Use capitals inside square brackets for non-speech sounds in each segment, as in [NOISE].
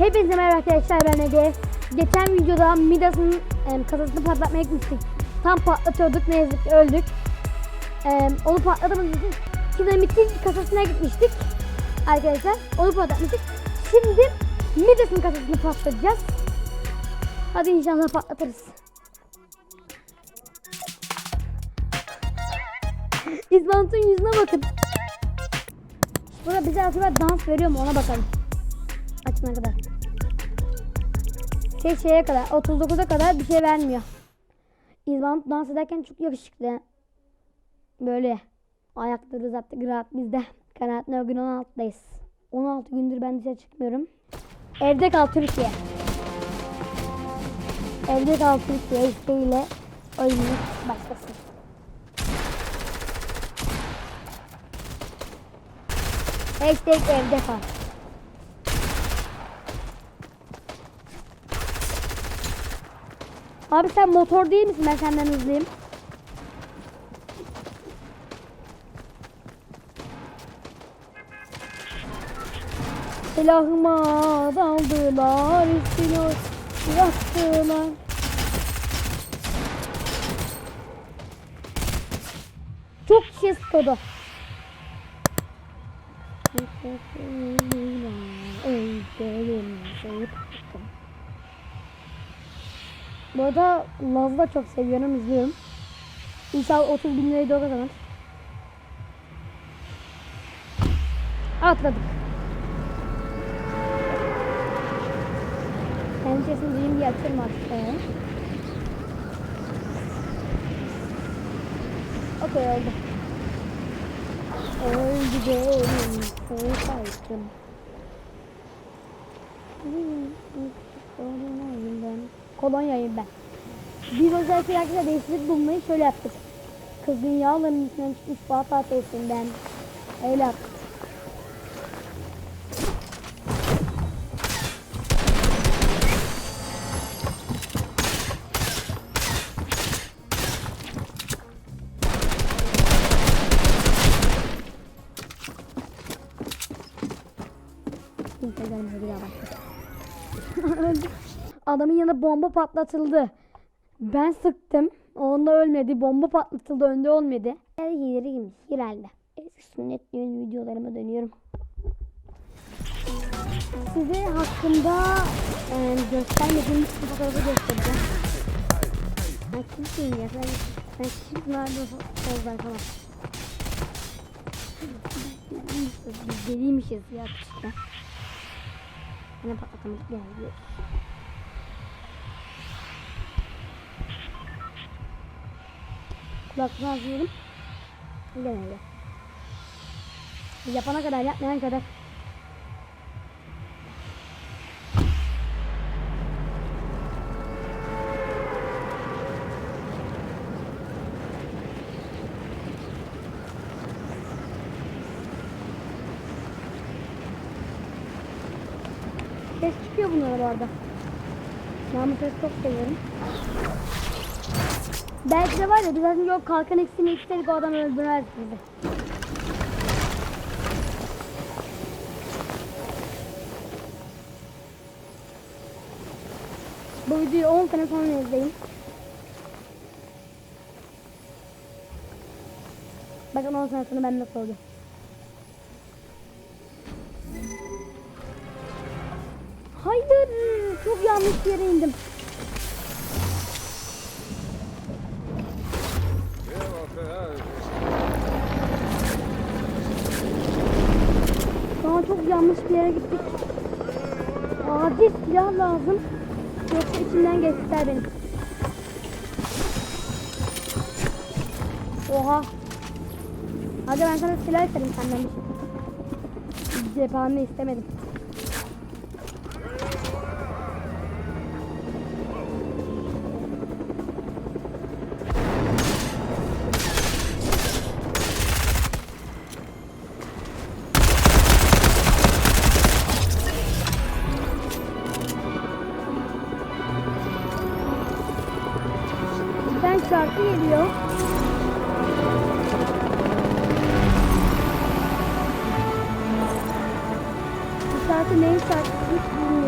Hepinize merhaba arkadaşlar ben Ege. Geçen videoda Midas'ın em, kasasını patlatmaya gitmiştik. Tam patlatıyorduk ne yazık ki öldük. Em, onu patlatamadık için Dinamit'in kasasına gitmiştik. Arkadaşlar onu patlatmıştık. Şimdi Midas'ın kasasını patlatacağız. Hadi inşallah patlatırız. [LAUGHS] İzbant'ın yüzüne bakın. Burada bize acaba dans veriyor mu ona bakalım. Açına kadar. Şey şeye kadar 39'a kadar bir şey vermiyor. İzbant dans ederken çok yakışıklı. Böyle ayakları uzattık rahat bizde. Kanaatine o gün 16'dayız. 16 gündür ben dışarı çıkmıyorum. Evde kal Türkiye. Evde kal Türkiye isteğiyle oyunumuz başlasın. Hashtag evde kal. Abi sen motor değil misin? Ben senden hızlıyım. Silahıma daldılar, üstüne yaktılar. Çok kişi sıkıldı. Bu arada Laz'ı da çok seviyorum, izliyorum. İnşallah 30 bin lirayı da kazanır. Atladık. Kendi sesini duyayım diye açıyorum artık. Okey oldu. Öldü benim saydım. Kolonyayım ben. Kolonyayım ben. Biz özellikle arkadaşlar değişiklik bulmayı şöyle yaptık. Kızın yağlarının üstünden çıkmış Fuat ATS'inden. Öyle yaptık. Adamın yanında bomba patlatıldı. Ben sıktım. Onda ölmedi. Bomba patlatıldı. Önde olmadı. Her hileri gibi. Herhalde. Eski sünnet düğün videolarıma dönüyorum. Size hakkında e, göstermediğim bir fotoğrafı göstereceğim. Ben kimseyim ya? Ben, ben çift nerede olacak falan. Biz deliymişiz ya. Yine patlatamadık geldi. Kulaklığı alıyorum. Genelde. Yapana kadar yapmayan kadar. Ses çıkıyor bunlara bu arada. Ben bu sesi çok seviyorum. Belki de var ya biz önce o kalkan eksiğini istedik o adam öldürmez bizi. Bu videoyu 10 sene sonra izleyin. Bakın 10 sene sonra ben nasıl olacağım. Hayır, çok yanlış yere indim. Çok yanlış bir yere gittik. Acil silah lazım. Yoksa içimden geçtiler benim. Oha. Hadi ben sana silah isterim senden bir şey. İstemedim. Şarkı geliyor. Bu şarkı neyin şarkısı.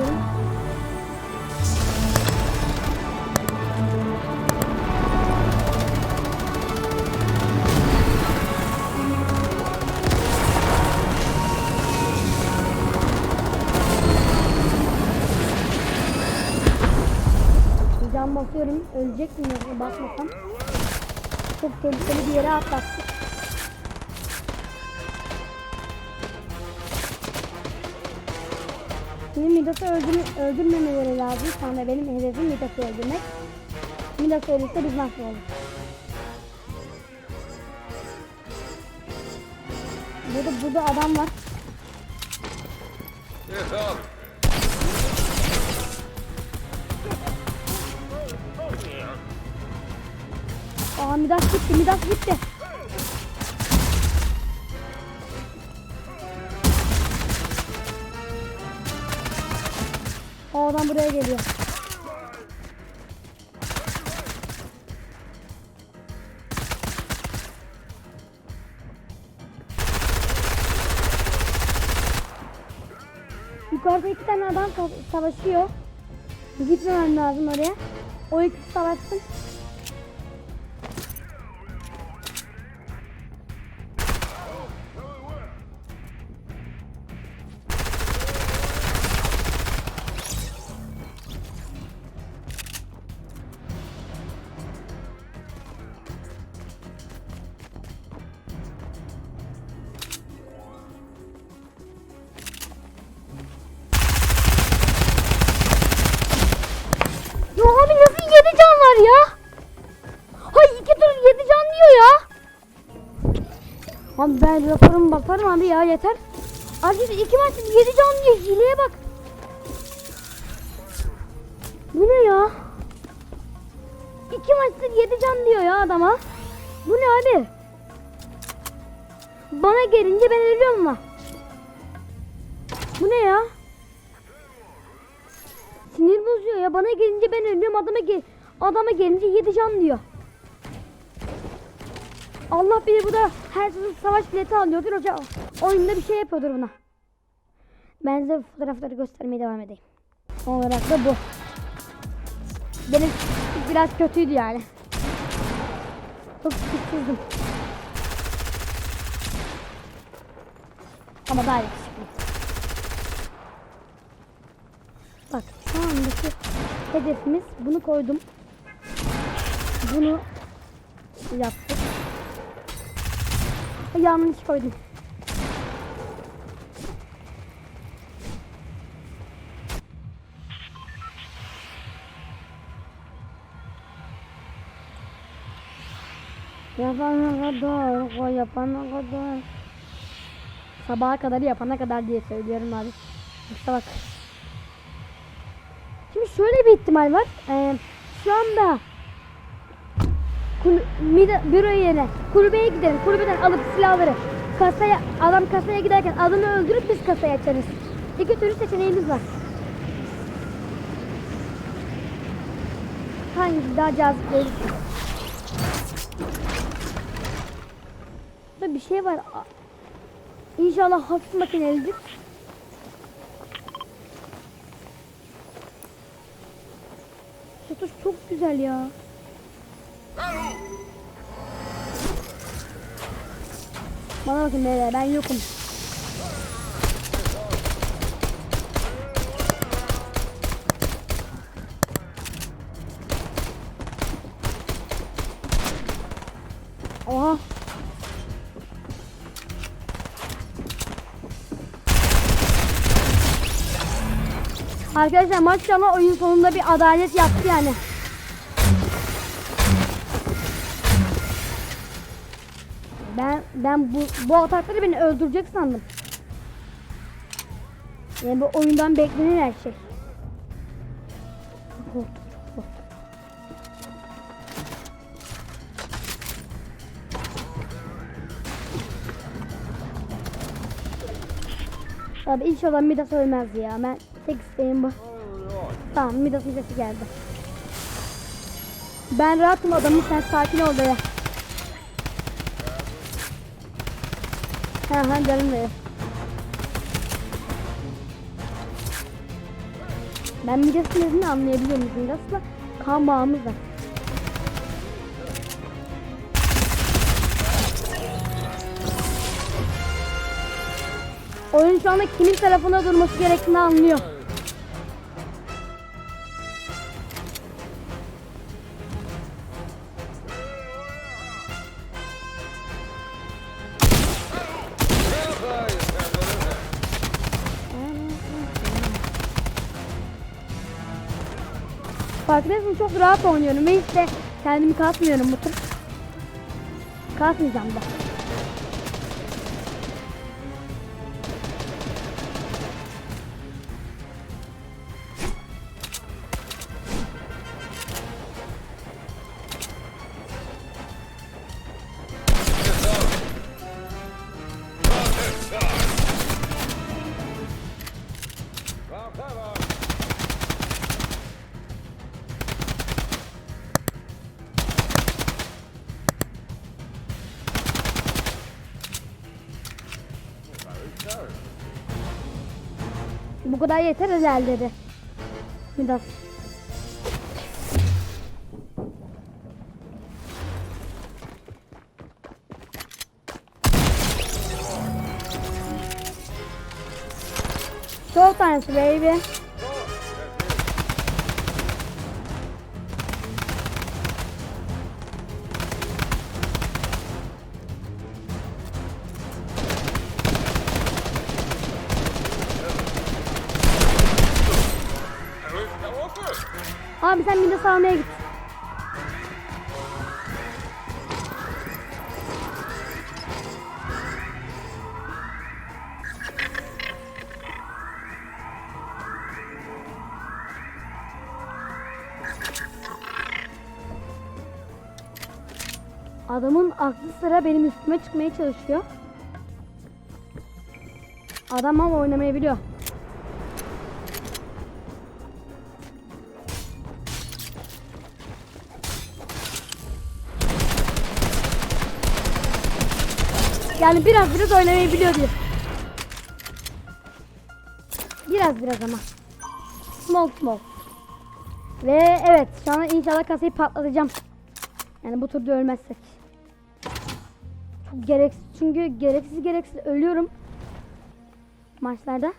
Basıyorum. Ölecek miyim basmasam? Çok tehlikeli bir yere atlattık. Şimdi Midas'ı öldür öldürmemeleri lazım. Şu anda benim hedefim Midas'ı öldürmek. Midas ölürse biz mahvoluruz. Burada, burada adam var. Get Aa Midas gitti, Midas gitti. O adam buraya geliyor. Yukarıda iki tane adam sa- savaşıyor. Gitmemem lazım oraya. O ikisi savaşsın. Bakarım abi ya yeter. Abi iki maçta 7 can diyor hileye bak. Bu ne ya? İki maçta 7 can diyor ya adama. Bu ne abi? Bana gelince ben ölüyorum ama. Bu ne ya? Sinir bozuyor ya. Bana gelince ben ölüyorum. Adama, gel adama gelince 7 can diyor. Allah bilir bu da her sırada savaş bileti alıyordur. Hoca oyunda bir şey yapıyordur buna. Ben size fotoğrafları göstermeye devam edeyim. Son olarak da bu. Benim biraz kötüydü yani. Çok sıkıştırdım. Ama daha yakışıklı. Bak şu andaki hedefimiz bunu koydum. Bunu yaptık. Yanlış koydum. Yapana kadar, o yapana kadar. Sabaha kadar yapana kadar diye söylüyorum abi. İşte bak. Şimdi şöyle bir ihtimal var. Ee, şu anda büro yerine kulübeye gidelim. Kulübeden alıp silahları kasaya adam kasaya giderken adamı öldürüp biz kasayı açarız. İki türlü seçeneğimiz var. Hangisi daha cazip gelir? Burada bir şey var. İnşallah hafif makinelidir. Satış çok güzel ya. Bana bakın beyler ben yokum. Oha. Arkadaşlar maşallah oyun sonunda bir adalet yaptı yani. Ben bu bu atakları beni öldürecek sandım. Yani bu oyundan beklenir her şey. Korktum, çok korktum. Abi inşallah Midas ölmez ya. Ben tek isteğim bu. Tamam Midas'ın sesi geldi. Ben rahatım adamım sen sakin ol be. Ha ha canım be. Ben Midas'ın sesini anlayabiliyorum. Midas'la kan bağımız var. Oyun şu anda kimin tarafına durması gerektiğini anlıyor. Farkındaysanız çok rahat oynuyorum ve hiç de kendimi kasmıyorum bu tür. Kasmayacağım da. Bu kadar yeter dedi. Midas. Show times baby. Almaya git. Adamın aklı sıra benim üstüme çıkmaya çalışıyor. Adam ama oynamayı biliyor. Yani biraz biraz oynamayı biliyor. Biraz biraz ama. Small small. Ve evet şu an inşallah kasayı patlatacağım. Yani bu turda ölmezsek. Çok gereksiz çünkü gereksiz gereksiz ölüyorum. Maçlarda.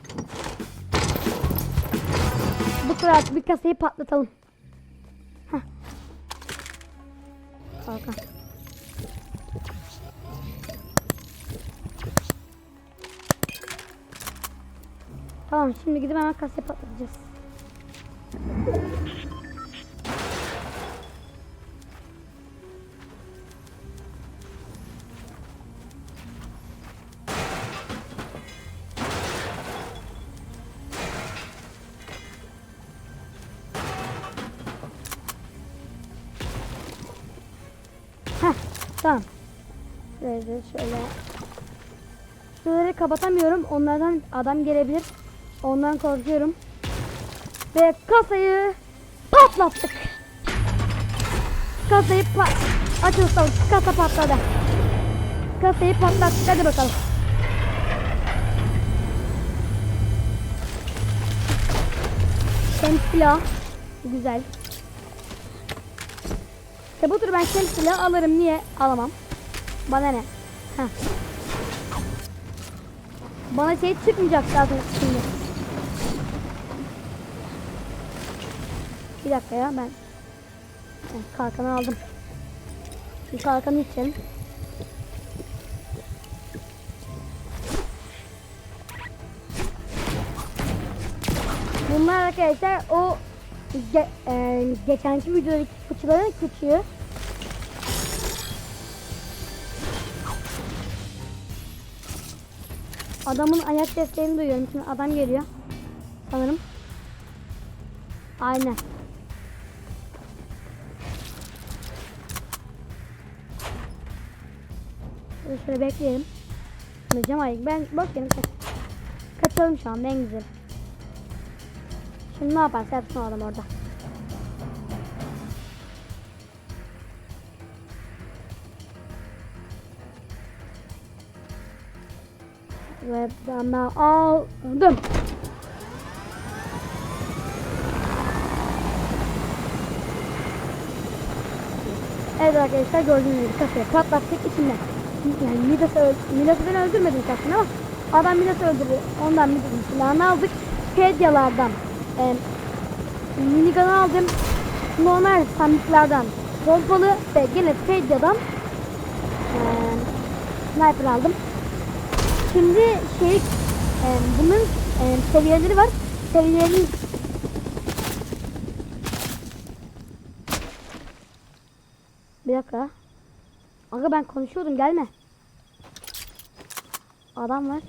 Bu tur artık bir kasayı patlatalım. Heh. Kalkan. Tamam şimdi gidip hemen kasayı patlatacağız. Heh, tamam. Şöyle şöyle. Kapatamıyorum. Onlardan adam gelebilir. Ondan korkuyorum. Ve kasayı patlattık. Kasayı pat... Açıl savun. Kasa patladı. Kasayı patlattık. Hadi bakalım. Şems silah. Güzel. İşte bu tur ben şems silah alırım. Niye? Alamam. Bana ne? Heh. Bana şey çıkmayacak zaten şimdi. Bir dakika ya ben kalkanı aldım. Şimdi kalkanı içelim. Bunlar arkadaşlar o ge, e, geçenki videodaki fıçıların küçüğü. Adamın ayak seslerini duyuyorum. Şimdi adam geliyor. Sanırım. Aynen. Şöyle, bekleyelim. Anlayacağım ay ben boş yerim kaç. Kaçalım şu an en güzel. Şimdi ne yaparsa yapsın adam orada. Ve ben aldım. Evet arkadaşlar gördüğünüz gibi kafayı patlattık içinden. Yani Midas'ı Midas'ı ben öldürmedim zaten ama adam Midas'ı öldürdü. Ondan Midas'ın silahını aldık. Pedyalardan e, minigun aldım. Normal sandıklardan pompalı ve gene Pedyadan e, sniper aldım. Şimdi şey e, bunun e, seviyeleri var. Seviyelerin Bir dakika. Aga ben konuşuyordum gelme. Adam var.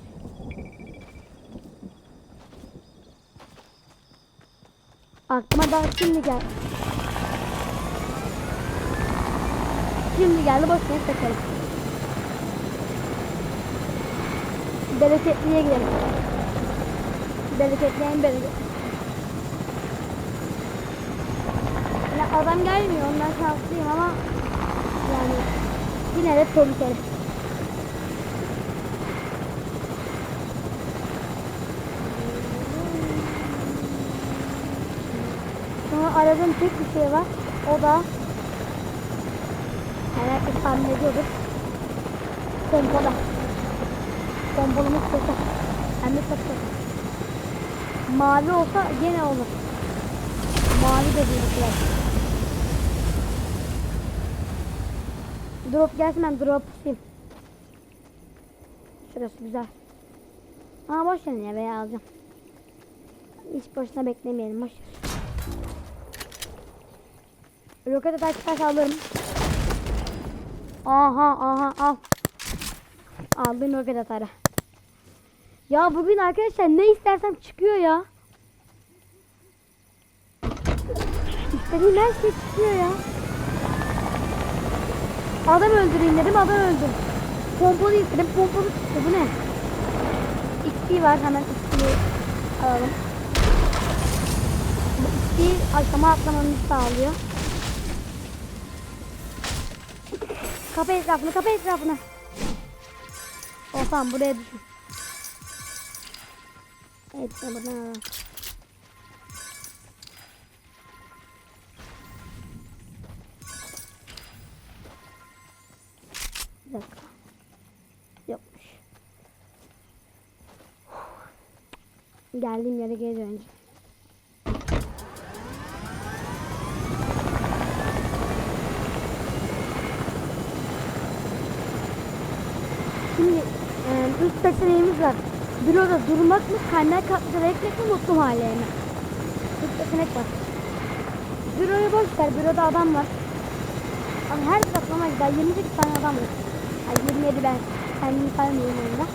Aklıma daha şimdi gel. Şimdi geldi boş ver sakalım. Bereketliye gidelim. Bereketleyen bereket. Ya adam gelmiyor ondan şanslıyım ama yani yine de tehlikeli. Sonra aradığım tek bir şey var. O da herhalde tahmin ediyordur. Pompala. Pompalımız kötü. Hem de çok kötü. Mavi olsa gene olur. Mavi de bizimkiler. Drop gelsin ben drop tutayım. Şurası güzel. Aa boş verin ya veya alacağım. Hiç boşuna beklemeyelim boş ver. Roket atar çıkarsa alırım. Aha aha al. Aldım roket atarı. Ya bugün arkadaşlar ne istersem çıkıyor ya. İstediğim her şey çıkıyor ya. Adam öldüreyim dedim adam öldüm. Pompalı istedim pompalı çıktı bu ne? XP var hemen XP'yi alalım. Bu XP aşama atlamamızı sağlıyor. Kapı etrafını kapı etrafını. O tamam buraya düşün. Evet buradan. Geldiğim yere geri döneceğim. Şimdi e, üç seçeneğimiz var. Büroda durmak mı, kaynak katlıca ekmek mi, mutlu mahalle mi? Üç seçenek var. Büroyu boş ver, büroda adam var. Ama her tarafına gider, 28 tane adam var. Ay 27 ben kendimi saymıyorum onda.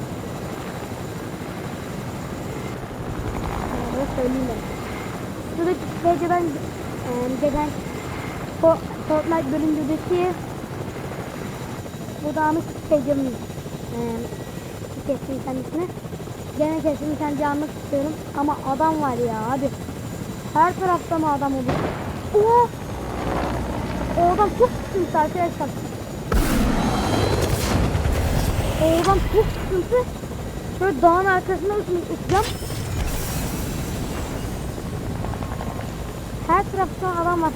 Böyle söyleyeyim ben. Şuradaki geceden e, gelen Fo- Fortnite bölümündeki bu dağınık gecemiz e, kestim kendisini. Gene kestim kendi almak istiyorum ama adam var ya abi. Her tarafta mı adam olur? Oo! O adam çok sıkıntı arkadaşlar. O adam çok sıkıntı. Şöyle dağın arkasına uç- uçacağım. Her tarafta adam var.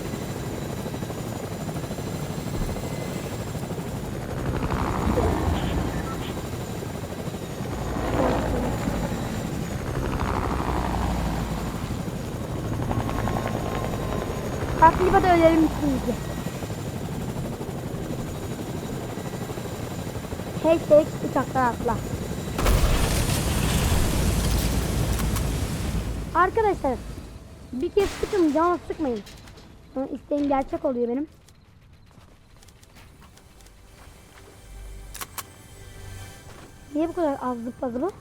Akliba da ölerim şimdi. Hashtag uçaktan atla. Arkadaşlar bir kez sıkın canı sıkmayın. Sonra gerçek oluyor benim. Niye bu kadar az zıpladı bu?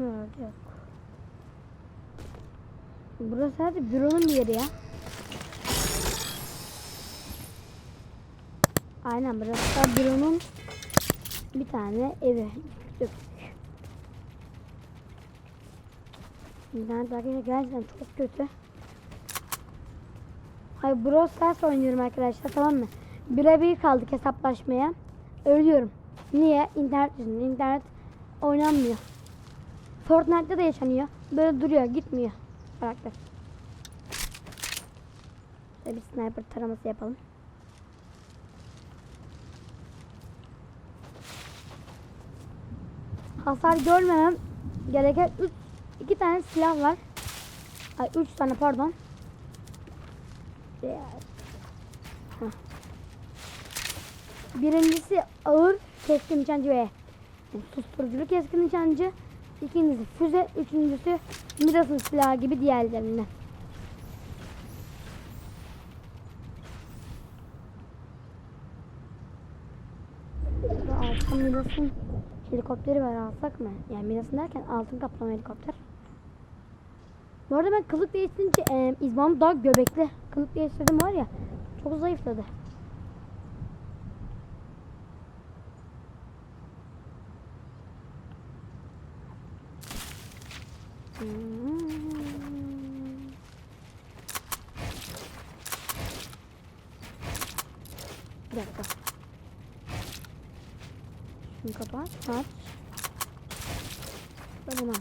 Evet, yok. Burası hadi büronun bir yeri ya. Aynen burası da büronun bir tane evi. İnternet arkadaşlar gerçekten çok kötü. Hayır Brawl Stars oynuyorum arkadaşlar tamam mı? Bire bir kaldık hesaplaşmaya. Ölüyorum. Niye? İnternet yüzünden. İnternet oynanmıyor. Fortnite'da da yaşanıyor. Böyle duruyor, gitmiyor karakter. Şöyle bir sniper taraması yapalım. Hasar görmemem gereken 3 2 tane silah var. Ay 3 tane pardon. Birincisi ağır keskin nişancı ve susturuculu keskin nişancı. İkincisi füze. Üçüncüsü Midas'ın silahı gibi diğerlerinden. Altın Midas'ın helikopteri var alsak mı? Yani Midas'ın derken altın kaplama helikopter. Bu arada ben kılık değiştirince e, izmam daha göbekli. Kılık değiştirdim var ya çok zayıfladı. Bir dakika. Şunu kapat. Aç. Ve bunu aç.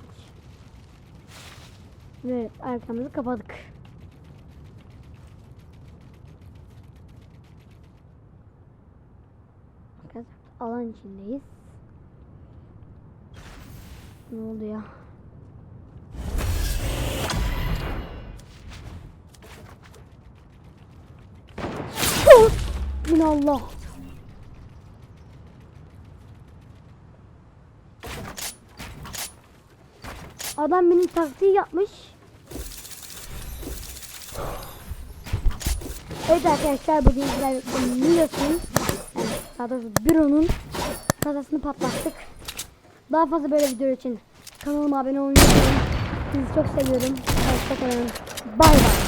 Evet arkamızı kapadık. Alan içindeyiz. Ne oldu ya? Allah. Adam benim taktiği yapmış. Evet arkadaşlar bugün sizlerle Milas'ın yani doğrusu Büro'nun kasasını patlattık. Daha fazla böyle video için kanalıma abone olmayı unutmayın. Sizi çok seviyorum. Hoşçakalın. Bay bay.